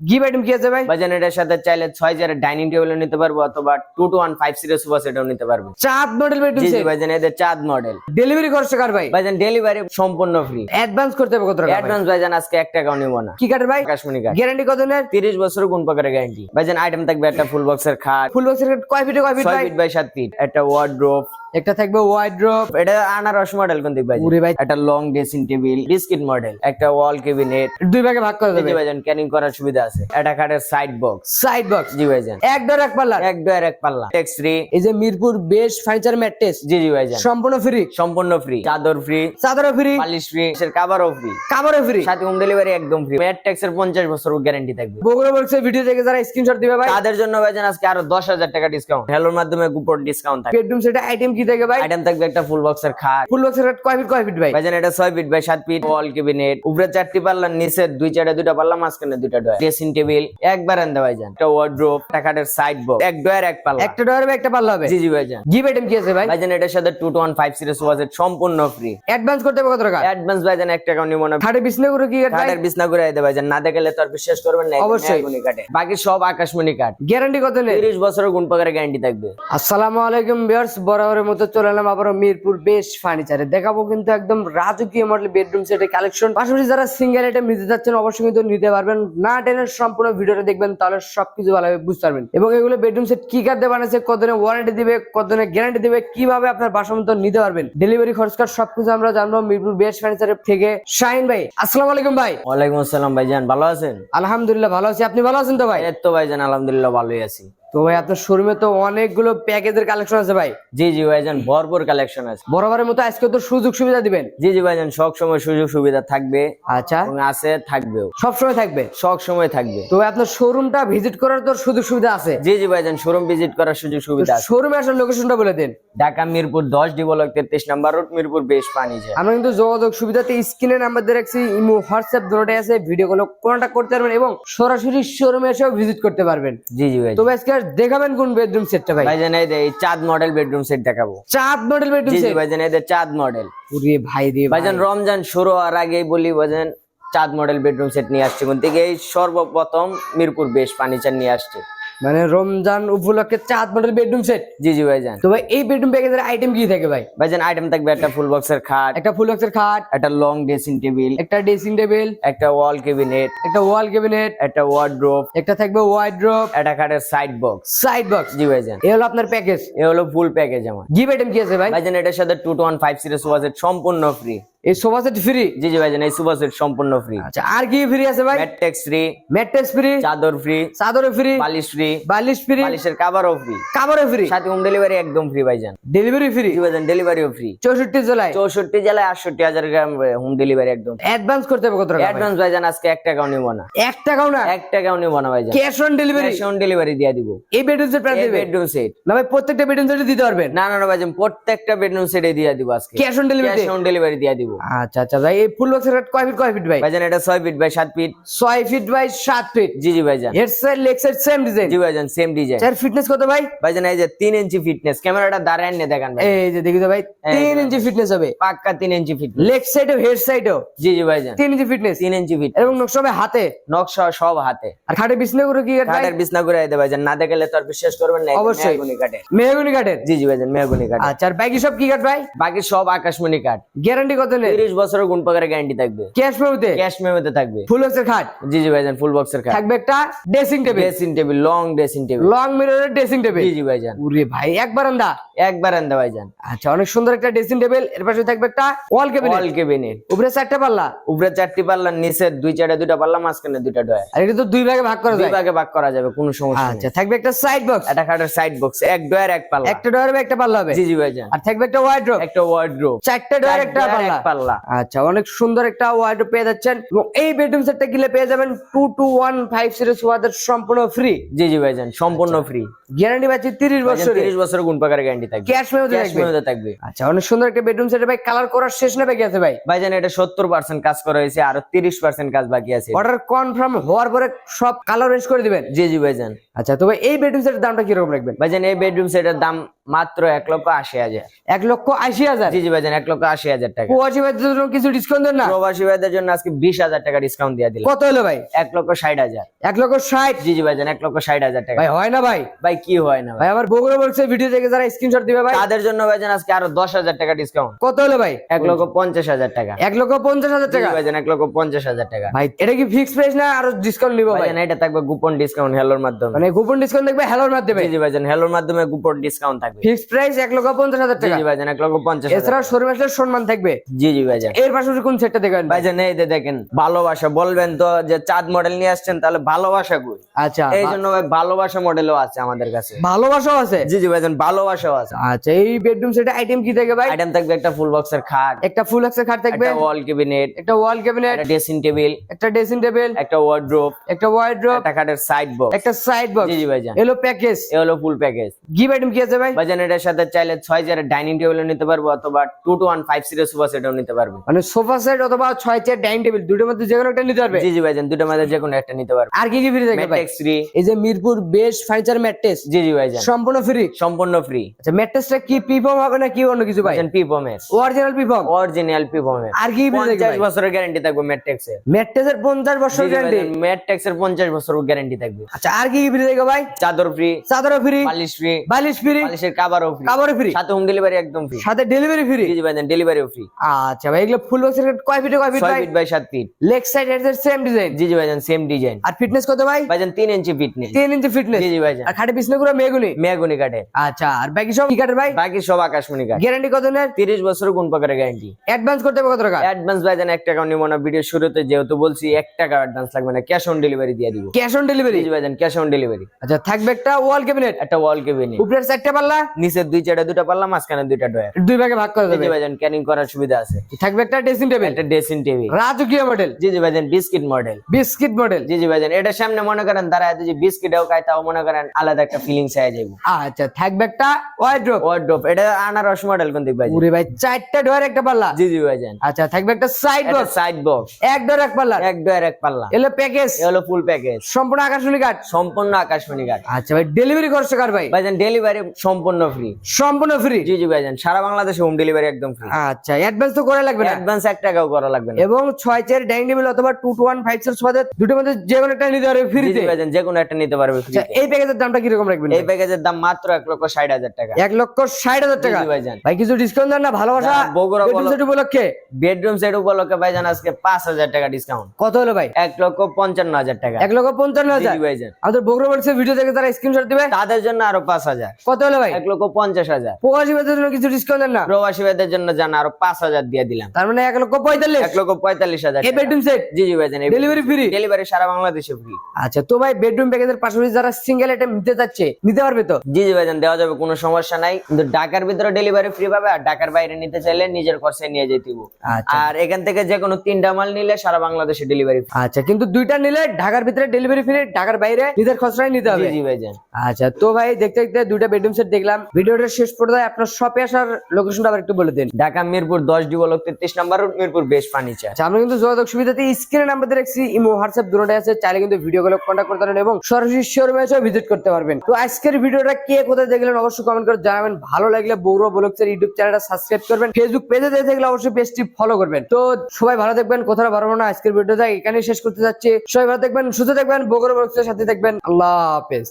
Give item কি আছে ভাই? ভাইজান এটার সাথে চাইলে ছয় চেয়ারের ডাইনিং টেবিলও নিতে পারব অথবা two two one five series super সেটাও নিতে পারবে। চাঁদ মডেল বেডরুম সেট এদের চাঁদ মডেল ডেলিভারি খরচ কার ভাই? ভাইজান ডেলিভারি সম্পূর্ণ ফ্রি অ্যাডভান্স করতে হবে কত টাকা অ্যাডভান্স ভাইজান আজকে এক টাকাও নিব না। কি কাটের ভাই? আকাশমণি কাঠ গ্যারান্টি কত নেন তিরিশ বছর গুণ পাকারের গ্যারান্টি ভাইজান আইটেম থাকবে একটা ফুল বক্সের খাট। ফুল বক্সের কয় ফিটে কয় ফিট ভাই? ফিট বাই সাত ফিট একটা ওয়ার্ড্রোপ একটা থাকবে ওয়াইড্রপ এটা আনারস মডেল কোন দিক ভাই? ভাই। একটা long dressing table biscuit model একটা ওয়াল কেবিনেট দুই ভাগে ভাগ করে দেবে ভাইজান ক্যানিং করার সুবিধা আছে। একটা খাটের সাইড বক্স সাইড বক্স জি ভাইজান। এক ডোর এক পাল্লা। এক ডয়ার এক পাল্লা। টেক্স ফ্রি এই যে মিরপুর বেশ ফার্নিচার ম্যাট্রেস জি জি ভাইজান। সম্পূর্ণ ফ্রি সম্পূর্ণ ফ্রি চাদর ফ্রি চাদরও ফ্রি পালিশ ফ্রি এর কাভারও ফ্রি কাপড়ও ফ্রি সাথে হোম ডেলিভারি একদম ফ্রি ম্যাট ট্যাক্স এর পঞ্চাশ বছর গ্যারান্টি থাকবে। বগুড়া বক্সের ভিডিও থেকে যারা স্ক্রিনশট দিবে ভাই। তাদের জন্য ভাইজান আজকে আরও দশ হাজার টাকা ডিসকাউন্ট হ্যালোর মাধ্যমে কুপন ডিসকাউন্ট থাকবে। বেডরুম সেটা আইটেম কি থাকে ভাই? আইটেম থাকবে একটা ফুল বক্সের খাট। ফুল বক্সের খাট কয় ফিট কয় ফিট ভাই? ভাইজান এটা ছয় ফিট বাই সাত ফিট ওয়াল কেবিনেট উপরে চারটি পাল্লা নিচে দুই চারটা দুইটা পাল্লা মাঝখানে দুইটা ডয়ার ড্রেসিং টেবিল একবার আনতে ভাইজান একটা ওয়ার্ড্রোপ একটা খাটের সাইড বক্স এক ডয়ার এক পাল্লা। একটা ডোর একটা পাল্লা হবে? জি জি ভাইজান গিভ আইটেম কি আছে ভাই? ভাইজান এটার সাথে two two one five series ওয়াজ সম্পূর্ণ ফ্রি অ্যাডভান্স করতে হবে কত টাকা? অ্যাডভান্স ভাইজান এক টাকাও নিব না। খাটে বিছনা করে কি ভাই বিছনা করে দিতে ভাইজান না দেখলে তো আর বিশ্বাস করবেন না অবশ্যই। বাকি সব আকাশমণি কাঠ। গ্যারান্টি কত নেই তিরিশ বছরের গুণ পাকারের গ্যারান্টি থাকবে। আসসালামু আলাইকুম ভিউয়ার্স বরাবরের মতো চলে এলাম আবারও মিরপুর বেশ ফার্নিচারে দেখাবো কিন্তু একদম রাজকীয় মডেল বেডরুম সেটের কালেকশন পাশাপাশি যারা সিঙ্গেল আইটেম নিতে যাচ্ছেন অবশ্যই কিন্তু নিতে পারবেন। না টেনে সম্পূর্ণ ভিডিওটা দেখবেন তাহলে সবকিছু ভালোভাবে বুঝতে পারবেন। এবং এগুলো বেডরুম সেট কি কার্ড দিয়ে বানাচ্ছে কত দিনের ওয়ারেন্টি দিবে কত দিনের গ্যারান্টি দিবে কীভাবে আপনার বাসা মতো নিতে পারবেন ডেলিভারি খরচ কার্ড সবকিছু আমরা জানব মিরপুর বেশ ফার্নিচারের থেকে। শাহিন ভাই আসসালামু আলাইকুম ভাই। ওয়ালাইকুম আসসালাম ভাইজান ভালো আছেন? আলহামদুলিল্লাহ ভালো আছি। আপনি ভালো আছেন তো ভাই? এই তো ভাইজান আলহামদুলিল্লাহ ভালোই আছি। তো ভাই আপনার শোরুমে তো অনেকগুলো প্যাকেজের কালেকশন আছে ভাই। জি জি ভাইজান ভরপুর কালেকশন আছে। বরাবরের মতো আজকে তো সুযোগ সুবিধা দিবেন? জি জি ভাইজান সব সময় সুযোগ সুবিধা থাকবে। আচ্ছা। আছে থাকবেও। সব সময় থাকবে? সব সময় থাকবে। তো আপনার শোরুমটা ভিজিট করার তো সুযোগ সুবিধা আছে? জি জি ভাইজান শোরুম ভিজিট করার সুযোগ সুবিধা আছে। শোরুমে আসার লোকেশনটা বলে দেন। ঢাকা মিরপুর দশ ডি ব্লক তেত্রিশ নাম্বার রোড মিরপুর বেশ পানি যায়। আমরা কিন্তু যোগাযোগ সুবিধাতে স্ক্রিনে নাম্বার দিয়ে রাখছি ইমো হোয়াটসঅ্যাপ দুটোটাই আছে ভিডিও কল কন্ট্যাক্ট করতে পারবেন এবং সরাসরি শোরুমে এসেও ভিজিট করতে পারবেন। জি জি ভাই তো আজকে দেখাবেন কোন বেডরুম সেটটা ভাই? ভাইজান এই এই চাঁদ মডেল বেডরুম সেট দেখাবো। চাঁদ মডেল বেডরুম সেট ভাইজান এদের চাঁদ মডেল পুরে ভাই রে ভাই। ভাইজান রমজান শুরু হওয়ার আগেই বলি ভাইজান চাঁদ মডেল বেডরুম সেট নিয়ে আসছে। কোন থেকে এই সর্বপ্রথম মিরপুর বেশ ফার্নিচার নিয়ে আসছে। মানে রমজান উপলক্ষে চাঁদ মডেল বেডরুম সেট জি জি ভাইজান। তো ভাই এই বেডরুম প্যাকেজের আইটেম কি থাকে ভাই? ভাইজান আইটেম থাকবে একটা ফুল বক্সের খাট একটা ফুল বক্সের খাট একটা লং ড্রেসিং টেবিল একটা ড্রেসিং টেবিল একটা ওয়াল কেবিনেট একটা ওয়াল ক্যাবিনেট একটা ওয়ার্ড্রোপ একটা থাকবে ওয়াইড্রপ একটা খাটের সাইড বক্স সাইড বক্স জি ভাইজান। এ হলো আপনার প্যাকেজ এ হলো ফুল প্যাকেজ আমার। গিভ আইটেম কি আছে ভাই? ভাইজান এটার সাথে two two one five series ওয়াজের সম্পূর্ণ ফ্রি এই সোফা সেট ফ্রি জি জি ভাইজান এই সুপার সেট সম্পূর্ণ ফ্রি আচ্ছা আর কি ফ্রি আছে ভাই? ম্যাট্রেক্স ফ্রি ম্যাট্রেস ফ্রি চাদর ফ্রি চাদর ফ্রি বালিশ ফ্রি বালিশ ফ্রি বালিশের কাভারও ফ্রি ফ্রি সাথে হোম ডেলিভারি একদম ফ্রি ভাইজান। ডেলিভারি ফ্রি জি ভাইজান ডেলিভারিও ফ্রি চৌষট্টি জেলায়? চৌষট্টি জেলায় আটষট্টি হাজার গ্রাম হোম ডেলিভারি একদম অ্যাডভান্স করতে হবে কত টাকা? অ্যাডভান্স ভাইজান আজকে এক টাকাও নিব না। এক টাকাও না? এক টাকাও নিব না ভাইজান। Cash on delivery cash on delivery দিয়ে দিব। এই বেডরুম সেট প্রাইস দেবে? বেডরুম সেট না ভাই প্রত্যেকটা বেডরুম সেট দিতে পারবেন? না না না ভাইজান প্রত্যেকটা বেডরুম সেটে দিয়ে দিব আজকে। Cash on delivery cash on delivery দিয়ে দিব। আচ্ছা আচ্ছা ভাই এই ফুল বক্সের কয় ফিট কয় ফিট ভাই? ভাইজান এটা ছয় ফিট বাই সাত ফিট ছয় ফিট বাই সাত ফিট জি জি ভাইজান। Head side leg side same design জি ভাইজান সেম ডিজাইন চার ফিটনেস কত ভাই? ভাইজান এই যে তিন ইঞ্চি ফিটনেস ক্যামেরাটা দাঁড়ায় নিয়ে দেখান ভাই। এই যে দেখি তো ভাই তিন ইঞ্চি ফিটনেস হবে। পাক্কা তিন ইঞ্চি ফিটনেস লেগ সাইডও হেড সাইডও জি জি ভাইজান। তিন ইঞ্চি ফিটনেস তিন ইঞ্চি ফিট এবং নকশা হবে হাতে? নকশা সব হাতে। আর খাটে বিছনা করে কি কাঠের বিছনা করে দিতে ভাইজান না দেখলে তো আর বিশ্বাস করবেন না অবশ্যই। মেহগুনি কাঠের মেহগুনি কাঠের জি জি ভাইজান মেহগুনি কাঠ আচ্ছা আর বাকি সব কি কাঠ ভাই? বাকি সব আকাশমণি কাঠ গ্যারান্টি কত নেই তিরিশ বছরের গুণ পাকারের গ্যারান্টি থাকবে। ক্যাশ মেমোতে? ক্যাশ মেমোতে থাকবে। ফুল বক্সের খাট? জি জি ভাইজান ফুল বক্সের কাঠ থাকবে একটা dressing table dressing table long dressing table long মিররের dressing table জি জি ভাইজান। উরে ভাই এক বারান্দা। একবার আনতে ভাইজান। আচ্ছা অনেক সুন্দর একটা ড্রেসিং টেবিলের পাশে থাকবে একটা ওয়াল ক্যাবিনেট ওয়াল কেবিনেট উপরে চারটা পাল্লা। উপরে চারটি পাল্লা নিচে দুই চারটা দুইটা পাল্লা মাঝখানে দুইটা ডয় আর এটা তো দুই ভাগে ভাগ করা দুই ভাগে ভাগ করা যাবে কোনো সমস্যা আচ্ছা থাকবে একটা সাইড বক্স একটা খাটের সাইড বক্স এক ডয়ার এক পাল্লা। একটা হবে একটা পাল্লা হবে। জি জি ভাইজান। আর থাকবে একটা ওয়াইড্রোপ একটা ওয়ার্ড্রোপ চারটা ডোর একটা পাল্লা। পাল্লা। আচ্ছা অনেক সুন্দর একটা ওয়ার্ডরোব পেয়ে যাচ্ছেন এবং এই বেডরুম সেটটা কিনলে পেয়ে যাবেন two two one five series ওয়াদের সম্পূর্ণ ফ্রি জি জি ভাইজান সম্পূর্ণ ফ্রি গ্যারান্টি পাচ্ছি তিরিশ বছর তিরিশ বছর গুণ পাকার গ্যারান্টি থাকবে? ক্যাশ মেমোতে থাকবে। আচ্ছা অনেক সুন্দর একটা বেডরুম সেট ভাই কালার করার শেষ না বাকি আছে ভাই? ভাইজান এটা সত্তর পার্সেন্ট কাজ করা হয়েছে আরও তিরিশ পার্সেন্ট কাজ বাকি আছে। অর্ডার কনফার্ম হওয়ার পরে সব কালার রেঞ্জ করে দিবেন। জি জি ভাইজান। আচ্ছা তো ভাই এই বেডরুম সেটের দামটা কীরকম রাখবেন? ভাইজান এই বেডরুম সেটের দাম মাত্র এক লক্ষ আশি হাজার। এক লক্ষ আশি হাজার? জি জি ভাইজান এক লক্ষ আশি হাজার টাকা। প্রবাসী ভাইদের জন্য কিছু ডিসকাউন্ট দেন না? প্রবাসী ভাইদের জন্য আজকে বিশ হাজার টাকা ডিসকাউন্ট দিয়ে দিলাম। কত হলো ভাই? এক লক্ষ ষাট হাজার। এক লক্ষ ষাট? জি জি ভাইজান এক লক্ষ ষাট হাজার টাকা। ভাই হয় না ভাই। ভাই কি হয় না ভাই? ভাই? আমার বগুড়া বলছে ভিডিও থেকে যারা স্ক্রিনশট দিবে ভাই। তাদের জন্য ভাইজান আজকে আরও দশ হাজার টাকা ডিসকাউন্ট কত হলো ভাই? এক লক্ষ পঞ্চাশ হাজার টাকা। এক লক্ষ পঞ্চাশ হাজার জি টাকা ভাইজান এক লক্ষ পঞ্চাশ হাজার টাকা। ভাই এটা কি ফিক্স প্রাইস না আরও ডিসকাউন্ট নিবো ভাই? ভাইজান এটা থাকবে গোপন ডিসকাউন্ট হেলোর মাধ্যমে। মানে কুপন ডিসকাউন্ট দেখবে হ্যালোর মাধ্যমে? জি ভাইজান হেলোর মাধ্যমে গোপন ডিসকাউন্ট থাকবে। ফিক্স প্রাইস এক লক্ষ পঞ্চাশ হাজার জি টাকা? জি ভাইজান এক লক্ষ পঞ্চাশ হাজার এছাড়া শোরুম আসলে সম্মান থাকবে? জি জি ভাইজান। এর পাশাপাশি কোন সেটটা দেখবেন ভাই ভাইজান এই দেখেন ভালোবাসা। বলবেন তো যে চাঁদ মডেল নিয়ে আসছেন তাহলে ভালোবাসা কই? আচ্ছা এই জন্য ভাই ভালোবাসা মডেলও আছে আমাদের কাছে। ভালোবাসাও আছে? জি জি ভাইজান ভালোবাসাও আছে। আচ্ছা এই বেডরুম সেটে আইটেম কি থাকে ভাই? আইটেম থাকবে একটা ফুল বক্সের খাট একটা ফুল এক্সের খাট থাকবে? একটা ওয়াল ক্যাবিনেট একটা ওয়াল ক্যাবিনেট একটা ড্রেসিং টেবিল একটা ড্রেসিং টেবিল একটা ওয়ার্ড্রোপ একটা ওয়ার্ড্রোব একটা খাটের সাইড বক্স একটা সাইড বক্স জি জি ভাইজান। এলো প্যাকেজ এ হলো ফুল প্যাকেজ গিভ আইটেম কি আছে ভাই? ভাইজান এটার সাথে চাইলে ছয় চেয়ারের ডাইনিং টেবিলও নিতে পারব অথবা two two one five sofa সেটাও নিতে পারবে। মানে সোফা সেট অথবা ছয় চেয়ার ডাইনিং টেবিল দুটোর মধ্যে যে কোনো একটা নিতে পারবে? জি জি ভাইজান দুটো মাঝে যে কোনো একটা নিতে পারবে। আর কি কি ফ্রি থাকে ভাই? ম্যাট্রিক্স ফ্রি এই যে মিরপুর বেস্ট ফার্নিচার ম্যাট্রেস জি জি ভাইজান। সম্পূর্ণ ফ্রি সম্পূর্ণ ফ্রি আচ্ছা ম্যাট্রেসটা কি পিফর্ম হবে না কি অন্য কিছু ভাই? ভাইজান পিপমের অরিজিনাল পিফর্ম অরিজিনাল পিপমের আর কি ফ্রি থাকে পঞ্চাশ ভাই? বছরের গ্যারান্টি থাকবে ম্যাট্রিক্সের ম্যাট্রেসের পঞ্চাশ বছর গ্যারান্টি ম্যাট্রিক্সের পঞ্চাশ বছরের গ্যারান্টি থাকবে। আচ্ছা আর কি কি ফ্রি থাকে ভাই? চাদর ফ্রি চাদর ফ্রি বালিশ ফ্রি বালিশ ফ্রি পালিশের কাবারও ফ্রি কাপড় ফ্রি সাথে হোম ডেলিভারি একদম ফ্রি সাথে ডেলিভারি ফ্রি জি জি ভাইজান ডেলিভারিও ফ্রি আচ্ছা ভাই এগুলো ফুল বক্সের কয় ফিটে কয় ফিট ভাই? ফিট বাই সাত ফিট লেগ সাইড এর সেম ডিজাইন জি জি ভাইজান সেম ডিজাইন আর ফিটনেস কত ভাই? ভাইজান তিন ইঞ্চি ফিটনেস তিন ইঞ্চি ফিটনেস জি জি ভাইজান। আর খাটে বিছনা গুলো মেগুনি মেগুনি কাটে আচ্ছা আর বাকি সব কি কাটের ভাই? বাকি সব আকাশমণি কাট গ্যারান্টি কত নেন? তিরিশ বছর কোন প্রকারের গ্যারান্টি অ্যাডভান্স করতে হবে কত টাকা? অ্যাডভান্স ভাইজান এক টাকা নিব না। ভিডিও শুরুতে যেহেতু বলছি এক টাকা অ্যাডভান্স লাগবে না। ক্যাশ অন ডেলিভারি দিয়ে দিব। ক্যাশ অন ডেলিভারি জি ভাইজান ক্যাশ অন ডেলিভারি আচ্ছা থাকবে একটা ওয়াল ক্যাবিনেট একটা ওয়াল কেবিনে উপরের চারটে পাল্লা? নিচের দুই চারটা দুটো পাল্লা মাঝখানে দুইটা ডয়ার দুই ভাগে ভাগ করে দেবে জি ভাইজান ক্যানিং করার সুবিধা আছে। থাকবে একটা ড্রেসিং টেবিল একটা ড্রেসিং টেবিল রাজকীয় মডেল জি জি ভাইজান বিস্কিট মডেল বিস্কিট মডেল জি জি ভাইজান এটা সামনে মনে করেন দাঁড়ায় যদি বিস্কিটও খায় তাও মনে করেন আলাদা একটা ফিলিংস যাইব। আচ্ছা থাকবে একটা ওয়াইড্রোপ ওয়ার্ড্রপ এটা আনারস মডেল কোন দিক পুরি ভাই চারটা ডোর একটা পাল্লা। জি জি ভাইজান। আচ্ছা থাকবে একটা সাইড বক্স সাইড বক্স এক ডোর এক পাল্লা। এক ডয়ার এক পাল্লা। এলো প্যাকেজ এ হলো ফুল প্যাকেজ সম্পূর্ণ আকাশমণি কাঠ সম্পূর্ণ আকাশমণি কাঠ আচ্ছা ভাই ডেলিভারি খরচ কার ভাই? ভাইজান ডেলিভারি সম্পূর্ণ ফ্রি সম্পূর্ণ ফ্রি জি জি ভাইজান সারা বাংলাদেশে হোম ডেলিভারি একদম ফ্রি আচ্ছা অ্যাডভান্স তো করে লাগবে না। অ্যাডভান্স এক টাকাও করা লাগবে না। এবং ছয় চেয়ার ডাইনিং টেবিল অথবা two two one five six five দুটোর মধ্যে যে কোনো একটা নিতে পারবে জি ফ্রিতে ভাইজান যে কোনো একটা নিতে পারবে ফ্রি আচ্ছা এই প্যাকেজের দামটা কীরকম রাখবেন? এই প্যাকেজের দাম মাত্র এক লক্ষ ষাট হাজার টাকা। এক লক্ষ ষাট হাজার টাকা। ভাইজান। ভাই কিছু ডিসকাউন্ট দেন না ভালোবাসা বগুড়া বলো। set উপলক্ষে। বেডরুম সেট উপলক্ষে ভাইজান আজকে পাঁচ হাজার টাকা ডিসকাউন্ট কত হলো ভাই? এক লক্ষ পঞ্চান্ন হাজার টাকা। এক লক্ষ পঞ্চান্ন জি হাজার। জি ভাইজান। আমাদের বগুড়া বলছে ভিডিও থেকে তারা স্ক্রিনশট দিবে। তাদের জন্য আরও পাঁচ হাজার। কত হলো ভাই? এক লক্ষ পঞ্চাশ হাজার। প্রবাসী ভাইদের জন্য কিছু ডিসকাউন্ট দেন না। প্রবাসী ভাইদের জন্য জানা আরও পাঁচ হাজার দিয়ে দিলাম। তার মানে এক লক্ষ পঁয়তাল্লিশ। এক লক্ষ পঁয়তাল্লিশ হাজার এই বেডরুম সেট জি জি ভাইজান ডেলিভারি ফ্রি ডেলিভারি সারা বাংলাদেশে ফ্রি আচ্ছা তো ভাই বেডরুম প্যাকেজের পাশাপাশি যারা সিঙ্গেল আইটেম নিতে চাচ্ছে নিতে পারবে তো? জি জি ভাইজান দেওয়া যাবে কোনো সমস্যা নাই। কিন্তু ঢাকার ভিতরে ডেলিভারি ফ্রি পাবে আর ঢাকার বাইরে নিতে চাইলে নিজের খরচায় নিয়ে যেতে আচ্ছা। আর এখান থেকে যে কোনো তিনটা মাল নিলে সারা বাংলাদেশে ডেলিভারি আচ্ছা কিন্তু দুইটা নিলে ঢাকার ভিতরে ডেলিভারি ফ্রি ঢাকার বাইরে নিজের খরচায় নিতে হবে। জি ভাইজান। আচ্ছা তো ভাই দেখতে দেখতে দুইটা বেডরুম সেট দেখলাম। ভিডিওটা শেষ পর্যায়ে আপনার শপে আসার লোকেশনটা আবার একটু বলে দিন। ঢাকা মিরপুর দশ ডি বলক তেত্রিশ নাম্বার মিরপুর ফার্নিচার আমরা কিন্তু যোগাযোগ সুবিধাতে স্ক্রিনে নাম্বার দিয়ে রাখছি, ইমো, হোয়াটসঅ্যাপ আছে, চাইলে কিন্তু ভিডিও কন্ট্যাক্ট করতে পারেন এবং সরাসরি শোরুমে ভিজিট করতে পারবেন। তো আজকের ভিডিওটা কে কোথায় দেখলেন অবশ্যই কমেন্ট করে জানাবেন। ভালো লাগলে ব্লগসের ইউটিউব চ্যানেলটা সাবস্ক্রাইব করবেন ফেসবুক পেজে দেখে থাকলে অবশ্যই পেজটি ফলো করবেন। তো সবাই ভালো থাকবেন কোথাও ভালো না, আজকের ভিডিওটা এখানেই শেষ করতে যাচ্ছি। সবাই ভালো থাকবেন, সুস্থ থাকবেন বগুড়া ব্লগসের সাথে থাকবেন, আল্লাহ হাফেজ।